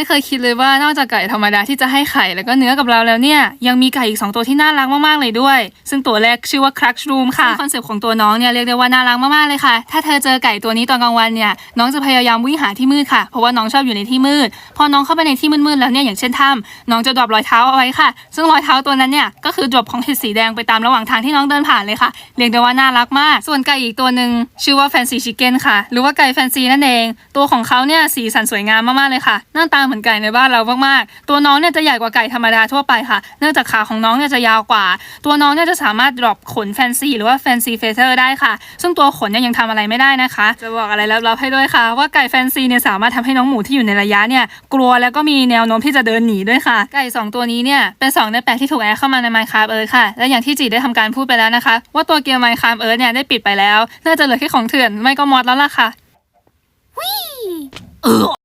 ไม่เคยคิดเลยว่านอกจากไก่ธรรมดาที่จะให้ไข่แล้วก็เนื้อกับเราแล้วเนี่ย ยังมีไก่อีก 2 ตัวที่น่ารักมากๆเลยด้วย ซึ่งตัวแรกชื่อว่า Crunch Room ค่ะคอนเซปต์ของตัวน้องเนี่ยเรียกได้ว่าน่ารักมากๆเลยค่ะ ถ้าเธอเจอไก่ตัวนี้ตอนกลางวันเนี่ยน้องจะพยายามวิ่งหาที่มืดค่ะ เพราะว่าน้องชอบอยู่ในที่มืด พอน้องเข้าไปในที่มืดๆแล้วเนี่ยอย่างเช่นถ้ำน้องจะดรอปรอยเท้าเอาไว้ค่ะ ซึ่งรอยเท้าตัวนั้นเนี่ยก็คือดรอปของเห็ดสีแดงไปตามระหว่างทางที่น้องเดินผ่านเลยค่ะเรียกได้ว่าน่ารักมาก ส่วนไก่อีกตัวหนึ่งชื่อว่าแฟนซีชิคเก้นค่ะ หรือว่าไก่แฟนซีนั่นเอง ตัวของเขาเนี่ยสีสันสวยงามมากๆเลยค่ะหน้าตาเหมือนไก่ในบ้านเรามากๆ ตัวน้องเนี่ยจะใหญ่กว่าไก่ธรรมดาทั่วไปค่ะ เนื่องจากขาของน้องเนี่ยจะยาวกว่า ตัวน้องเนี่ยจะสามารถดรอปขนแฟนซีหรือว่าแฟนซีเฟเธอร์ได้ค่ะ ซึ่งตัวขนเนี่ยยังทำอะไรไม่ได้นะคะ จะบอกอะไรลับๆให้ด้วยค่ะ ว่าไก่แฟนซีเนี่ยสามารถทำให้น้องหมูที่อยู่ในระยะเนี่ยกลัวแล้วก็มีแนวโน้มที่จะเดินหนีด้วยค่ะ ไก่สองตัวนี้เนี่ยเป็นสองในแปดที่ถูกแอดเข้ามาใน Minecraft Earth ค่ะ และอย่างที่จีได้ทำการพูดไปแล้วนะคะ ว่าตัวเกม Minecraft Earth เนี่ยได้ปิดไปแล้ว น่าจะเหลือแค่ของเถื่อนไม่ก็มอดแล้วล่ะค่ะ เออ